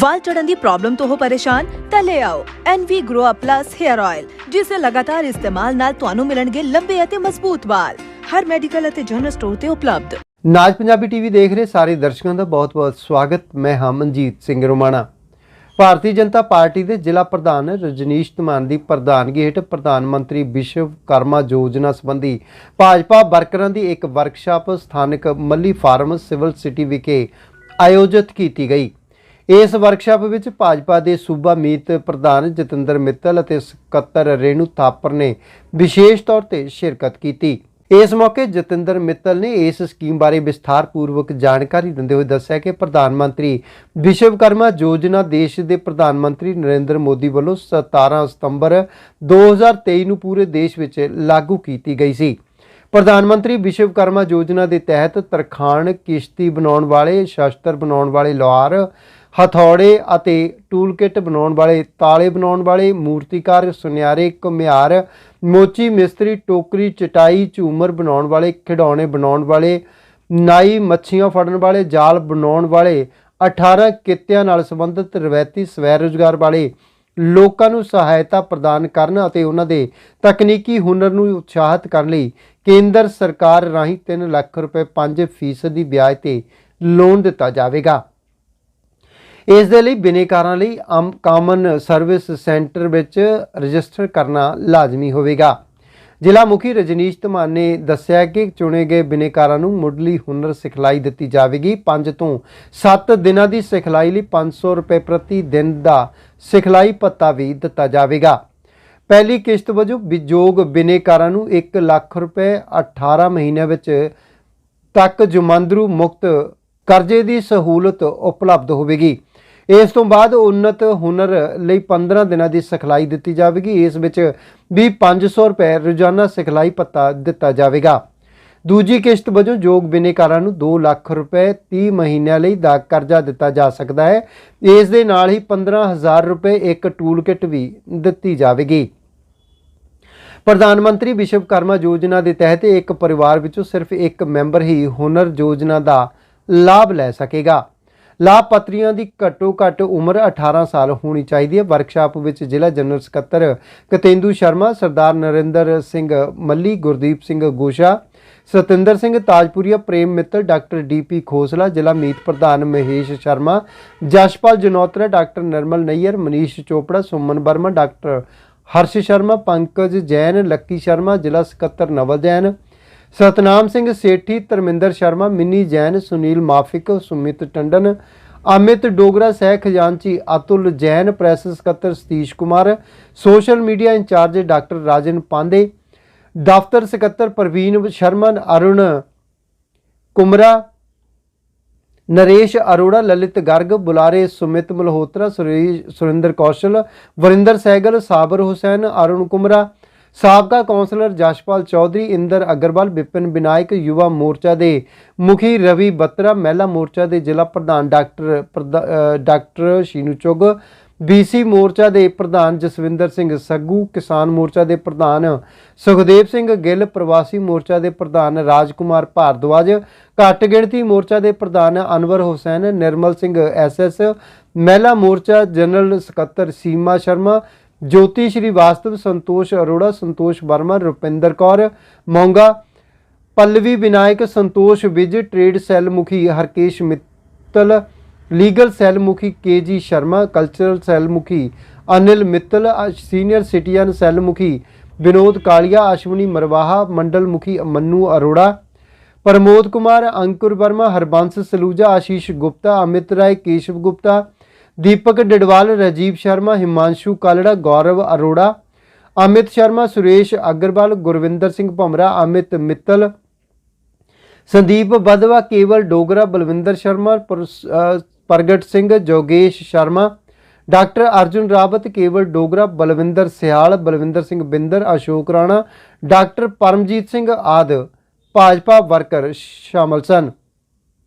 ਵਾਲ ਝੜਨ ਦੀ problem ਤੋਂ ਹੋ ਪਰੇਸ਼ਾਨ, ਤਾਂ ਲੈ ਆਓ NV Grow Up Plus Hair Oil, ਜਿਸ ਦੇ ਲਗਾਤਾਰ ਇਸਤੇਮਾਲ ਨਾਲ ਤੁਹਾਨੂੰ ਮਿਲਣਗੇ ਲੰਬੇ ਅਤੇ ਮਜ਼ਬੂਤ ਵਾਲ। ਹਰ ਮੈਡੀਕਲ ਅਤੇ ਜਨਰਲ ਸਟੋਰ ਤੇ ਉਪਲਬਧ। ਨਾਜ ਪੰਜਾਬੀ ਟੀਵੀ ਦੇਖ ਰਹੇ ਸਾਰੇ ਦਰਸ਼ਕਾਂ ਦਾ ਬਹੁਤ-ਬਹੁਤ ਸਵਾਗਤ। ਮੈਂ ਹਾਂ ਮਨਜੀਤ ਸਿੰਘ ਰੋਮਾਣਾ। ਭਾਰਤੀ ਜਨਤਾ ਪਾਰਟੀ ਦੇ ਜ਼ਿਲ੍ਹਾ ਪ੍ਰਧਾਨ ਰਜਨੀਸ਼ ਧਮਾਨ ਦੀ ਪ੍ਰਧਾਨਗੀ ਹੇਠ ਪ੍ਰਧਾਨ ਮੰਤਰੀ ਵਿਸ਼ਵ ਕਰਮਾ ਯੋਜਨਾ ਸੰਬੰਧੀ ਭਾਜਪਾ ਵਰਕਰਾਂ ਦੀ ਇੱਕ ਵਰਕਸ਼ਾਪ ਸਥਾਨਕ ਮੱਲੀ ਫਾਰਮ ਸਿਵਲ ਸਿਟੀ ਵਿਖੇ ਆਯੋਜਿਤ ਕੀਤੀ ਗਈ। ਇਸ ਵਰਕਸ਼ਾਪ ਵਿੱਚ ਭਾਜਪਾ ਦੇ ਸੂਬਾ ਮੀਤ ਪ੍ਰਧਾਨ ਜਤਿੰਦਰ ਮਿੱਤਲ ਅਤੇ ਸਕੱਤਰ ਰੇਣੂ ਥਾਪਰ ਨੇ ਵਿਸ਼ੇਸ਼ ਤੌਰ ਤੇ ਸ਼ਿਰਕਤ ਕੀਤੀ। ਇਸ ਮੌਕੇ ਜਤਿੰਦਰ ਮਿੱਤਲ ਨੇ ਇਸ ਸਕੀਮ ਬਾਰੇ ਵਿਸਥਾਰਪੂਰਵਕ ਜਾਣਕਾਰੀ ਦਿੰਦੇ ਹੋਏ ਦੱਸਿਆ ਕਿ ਪ੍ਰਧਾਨ ਮੰਤਰੀ ਵਿਸ਼ਵਕਰਮਾ ਯੋਜਨਾ ਦੇਸ਼ ਦੇ ਪ੍ਰਧਾਨ ਮੰਤਰੀ ਨਰਿੰਦਰ ਮੋਦੀ ਵੱਲੋਂ 17 ਸਤੰਬਰ 2023 ਨੂੰ ਪੂਰੇ ਦੇਸ਼ ਵਿੱਚ ਲਾਗੂ ਕੀਤੀ ਗਈ ਸੀ। ਪ੍ਰਧਾਨ ਮੰਤਰੀ ਵਿਸ਼ਵਕਰਮਾ ਯੋਜਨਾ ਦੇ ਤਹਿਤ ਤਰਖਾਣ ਕਿਸ਼ਤੀ ਬਣਾਉਣ ਵਾਲੇ, ਸ਼ਸਤਰ ਬਣਾਉਣ ਵਾਲੇ ਲੋਹਾਰ ਹਥੌੜੇ ਅਤੇ ਟੂਲ ਕਿੱਟ ਬਣਾਉਣ ਵਾਲੇ, ਤਾਲੇ ਬਣਾਉਣ ਵਾਲੇ, ਮੂਰਤੀਕਾਰ ਸੁਨਿਆਰੇ, ਘੁਮਿਆਰ, ਮੋਚੀ ਮਿਸਤਰੀ, ਟੋਕਰੀ, ਚਟਾਈ, ਝੂਮਰ ਬਣਾਉਣ ਵਾਲੇ, ਖਿਡੌਣੇ ਬਣਾਉਣ ਵਾਲੇ, ਨਾਈ ਮੱਛੀਆਂ ਫੜਨ ਵਾਲੇ, ਜਾਲ ਬਣਾਉਣ ਵਾਲੇ 18 ਕਿੱਤਿਆਂ ਨਾਲ ਸੰਬੰਧਿਤ ਰਵਾਇਤੀ ਸਵੈ ਰੁਜ਼ਗਾਰ ਵਾਲੇ ਲੋਕਾਂ ਨੂੰ ਸਹਾਇਤਾ ਪ੍ਰਦਾਨ ਕਰਨ ਅਤੇ ਉਹਨਾਂ ਦੇ ਤਕਨੀਕੀ ਹੁਨਰ ਨੂੰ ਉਤਸ਼ਾਹਿਤ ਕਰਨ ਲਈ ਕੇਂਦਰ ਸਰਕਾਰ ਰਾਹੀਂ 3 ਲੱਖ ਰੁਪਏ 5% ਦੀ ਵਿਆਜ ਤੇ ਲੋਨ ਦਿੱਤਾ ਜਾਵੇਗਾ। ਇਸ ਦੇ ਲਈ ਬਿਨੇਕਾਰਾਂ ਲਈ ਆਮ ਕਾਮਨ ਸਰਵਿਸ ਸੈਂਟਰ ਵਿੱਚ ਰਜਿਸਟਰ ਕਰਨਾ ਲਾਜ਼ਮੀ ਹੋਵੇਗਾ। ਜ਼ਿਲ੍ਹਾ ਮੁਖੀ ਰਜਨੀਸ਼ ਧਮਾਨ ਨੇ ਦੱਸਿਆ ਕਿ ਚੁਣੇ ਗਏ ਬਿਨੇਕਾਰਾਂ ਨੂੰ ਮੁੱਢਲੀ ਹੁਨਰ ਸਿਖਲਾਈ ਦਿੱਤੀ ਜਾਵੇਗੀ। 5 ਤੋਂ 7 ਦਿਨਾਂ ਦੀ ਸਿਖਲਾਈ ਲਈ 500 ਰੁਪਏ ਪ੍ਰਤੀ ਦਿਨ ਦਾ ਸਿਖਲਾਈ ਭੱਤਾ ਵੀ ਦਿੱਤਾ ਜਾਵੇਗਾ। ਪਹਿਲੀ ਕਿਸ਼ਤ ਵਜੋਂ ਵਿਜੋਗ ਬਿਨੇਕਾਰਾਂ ਨੂੰ 1 ਲੱਖ ਰੁਪਏ 18 ਮਹੀਨਿਆਂ ਵਿੱਚ ਤੱਕ ਜੁਮੰਦਰੂ ਮੁਕਤ ਕਰਜ਼ੇ ਦੀ ਸਹੂਲਤ ਉਪਲਬਧ ਹੋਵੇਗੀ। ਇਸ ਤੋਂ ਬਾਅਦ ਉન્નਤ ਹੁਨਰ ਲਈ 15 ਦਿਨਾਂ ਦੀ ਸਿਖਲਾਈ ਦਿੱਤੀ ਜਾਵੇਗੀ। ਇਸ ਵਿੱਚ ਵੀ 500 ਰੁਪਏ ਰੋਜ਼ਾਨਾ ਸਿਖਲਾਈ ਪੱਤਾ ਦਿੱਤਾ ਜਾਵੇਗਾ। ਦੂਜੀ ਕਿਸ਼ਤ ਵਜੋਂ ਯੋਗ ਬਿਨੇਕਾਰਾਂ ਨੂੰ 2 ਲੱਖ ਰੁਪਏ 30 ਮਹੀਨਿਆਂ ਲਈ ਦਾ ਕਰਜ਼ਾ ਦਿੱਤਾ ਜਾ ਸਕਦਾ ਹੈ। ਇਸ ਦੇ ਨਾਲ ਹੀ 15000 ਰੁਪਏ ਇੱਕ ਟੂਲ ਕਿੱਟ ਵੀ ਦਿੱਤੀ ਜਾਵੇਗੀ। ਪ੍ਰਧਾਨ ਮੰਤਰੀ ਵਿਸ਼ਵਕਰਮਾ ਯੋਜਨਾ ਦੇ ਤਹਿਤ ਇੱਕ ਪਰਿਵਾਰ ਵਿੱਚੋਂ ਸਿਰਫ ਇੱਕ ਮੈਂਬਰ ਹੀ ਹੁਨਰ ਯੋਜਨਾ ਦਾ ਲਾਭ ਲੈ ਸਕੇਗਾ। ਲਾਭਪਾਤਰੀਆਂ ਦੀ ਘੱਟੋ ਘੱਟ ਉਮਰ 18 ਸਾਲ ਹੋਣੀ ਚਾਹੀਦੀ ਹੈ। ਵਰਕਸ਼ਾਪ ਵਿੱਚ ਜ਼ਿਲ੍ਹਾ ਜਨਰਲ ਸਕੱਤਰ ਕਤੇਂਦੂ ਸ਼ਰਮਾ, ਸਰਦਾਰ ਨਰਿੰਦਰ ਸਿੰਘ ਮੱਲੀ, ਗੁਰਦੀਪ ਸਿੰਘ ਗੋਸ਼ਾ, ਸਤਿੰਦਰ ਸਿੰਘ ਤਾਜਪੁਰੀਆ, ਪ੍ਰੇਮ ਮਿੱਤਲ, ਡਾਕਟਰ ਡੀਪੀ ਖੋਸਲਾ, ਜ਼ਿਲ੍ਹਾ ਮੀਤ ਪ੍ਰਧਾਨ Mahesh Sharma, Jashpal Janotra, doctor Narmal Nayyar, Manish Chopra, Suman Verma, doctor Harsh Sharma, Pankaj Jain, Lucky Sharma, ਜ਼ਿਲ੍ਹਾ ਸਕੱਤਰ ਨਵਲ ਜੈਨ ਸਤਨਾਮ ਸਿੰਘ ਸੇਠੀ, ਧਰਮਿੰਦਰ ਸ਼ਰਮਾ, ਮਿੰਨੀ ਜੈਨ, ਸੁਨੀਲ ਮਾਫਿਕ, ਸੁਮਿਤ ਟੰਡਨ, ਅਮਿਤ ਡੋਗਰਾ, ਸਹਿ ਖਜ਼ਾਨਚੀ, ਅਤੁਲ ਜੈਨ, ਪ੍ਰੈਸ ਸਕੱਤਰ Satish Kumar, social media incharge doctor Rajan Pandey, ਦਫ਼ਤਰ ਸਕੱਤਰ ਪ੍ਰਵੀਨ ਸ਼ਰਮਨ, ਅਰੁਣ ਕੁਮਰਾ, ਨਰੇਸ਼ ਅਰੋੜਾ, ਲਲਿਤ ਗਰਗ, ਬੁਲਾਰੇ ਸੁਮਿਤ ਮਲਹੋਤਰਾ ਸੁਰੇਸ਼ ਸੁਰਿੰਦਰ ਕੌਸ਼ਲ, ਵਰਿੰਦਰ ਸਹਿਗਲ ਸਾਬਰ ਹੁਸੈਨ, ਅਰੁਣ ਕੁਮਰਾ ਸਾਬਕਾ ਕੌਂਸਲਰ ਜਸ਼ਪਾਲ ਚੌਧਰੀ, ਇੰਦਰ ਅਗਰਵਾਲ, ਵਿਪਨ ਵਿਨਾਇਕ ਯੁਵਾ ਮੋਰਚਾ ਦੇ ਮੁਖੀ ਰਵੀ ਬੱਤਰਾ, ਮਹਿਲਾ ਮੋਰਚਾ ਦੇ ਜ਼ਿਲ੍ਹਾ ਪ੍ਰਧਾਨ doctor doctor Sheenu Chugg BC ਮੋਰਚਾ ਦੇ ਪ੍ਰਧਾਨ ਜਸਵਿੰਦਰ ਸਿੰਘ ਸੱਗੂ, ਕਿਸਾਨ ਮੋਰਚਾ ਦੇ ਪ੍ਰਧਾਨ ਸੁਖਦੇਵ ਸਿੰਘ ਗਿੱਲ, ਪ੍ਰਵਾਸੀ ਮੋਰਚਾ ਦੇ ਪ੍ਰਧਾਨ ਰਾਜਕੁਮਾਰ ਭਾਰਦਵਾਜ, ਘੱਟ ਗਿਣਤੀ ਮੋਰਚਾ ਦੇ ਪ੍ਰਧਾਨ ਅਨਵਰ ਹੁਸੈਨ, ਨਿਰਮਲ ਸਿੰਘ ਐਸਐਸ ਮਹਿਲਾ ਮੋਰਚਾ ਜਨਰਲ ਸਕੱਤਰ ਸੀਮਾ ਸ਼ਰਮਾ ਜੋਤੀ ਸ਼੍ਰੀਵਾਸਤਵ ਸੰਤੋਸ਼ ਅਰੋੜਾ, ਸੰਤੋਸ਼ ਵਰਮਾ, ਰੁਪਿੰਦਰ ਕੌਰ, ਮੌਂਗਾ, ਪੱਲਵੀ ਵਿਨਾਇਕ, ਸੰਤੋਸ਼ ਵਿਜ, ਟ੍ਰੇਡ ਸੈੱਲ ਮੁਖੀ ਹਰਕੇਸ਼ ਮਿੱਤਲ, ਲੀਗਲ ਸੈੱਲ ਮੁਖੀ ਕੇਜੀ ਸ਼ਰਮਾ, ਕਲਚਰਲ ਸੈੱਲ ਮੁਖੀ ਅਨਿਲ ਮਿੱਤਲ, ਅ- ਸੀਨੀਅਰ ਸਿਟੀਜ਼ਨ ਸੈੱਲ ਮੁਖੀ ਵਿਨੋਦ ਕਾਲੀਆ, ਅਸ਼ਵਨੀ ਮਰਵਾਹਾ ਮੰਡਲ ਮੁਖੀ ਮੰਨੂ ਅਰੋੜਾ, ਪ੍ਰਮੋਦ ਕੁਮਾਰ, ਅੰਕੁਰ ਵਰਮਾ, ਹਰਬੰਸ ਸਲੂਜਾ, ਆਸ਼ੀਸ਼ ਗੁਪਤਾ, ਅਮਿਤ ਰਾਏ, ਕੇਸ਼ਵ ਗੁਪਤਾ ਦੀਪਕ ਡਿਡਵਾਲ, ਰਾਜੀਵ ਸ਼ਰਮਾ, ਹਿਮਾਂਸ਼ੂ ਕਾਲੜਾ, ਗੌਰਵ ਅਰੋੜਾ, ਅਮਿਤ ਸ਼ਰਮਾ, ਸੁਰੇਸ਼ ਅਗਰਵਾਲ, ਗੁਰਵਿੰਦਰ ਸਿੰਘ ਭਮਰਾ, ਅਮਿਤ ਮਿੱਤਲ, ਸੰਦੀਪ ਬਦਵਾ ਕੇਵਲ ਡੋਗਰਾ, ਬਲਵਿੰਦਰ ਸ਼ਰਮਾ, ਪੁਰਸ- ਪ੍ਰਗਟ ਸਿੰਘ, ਜੋਗੇਸ਼ ਸ਼ਰਮਾ, ਡਾਕਟਰ ਅਰਜੁਨ ਰਾਵਤ, ਕੇਵਲ ਡੋਗਰਾ, ਬਲਵਿੰਦਰ ਸਿਆਲ, ਬਲਵਿੰਦਰ ਸਿੰਘ ਬਿੰਦਰ, ਅਸ਼ੋਕ ਰਾਣਾ, ਡਾਕਟਰ ਪਰਮਜੀਤ ਸਿੰਘ ਆਦ, ਭਾਜਪਾ ਵਰਕਰ ਸ਼ਾਮਲ ਸਨ।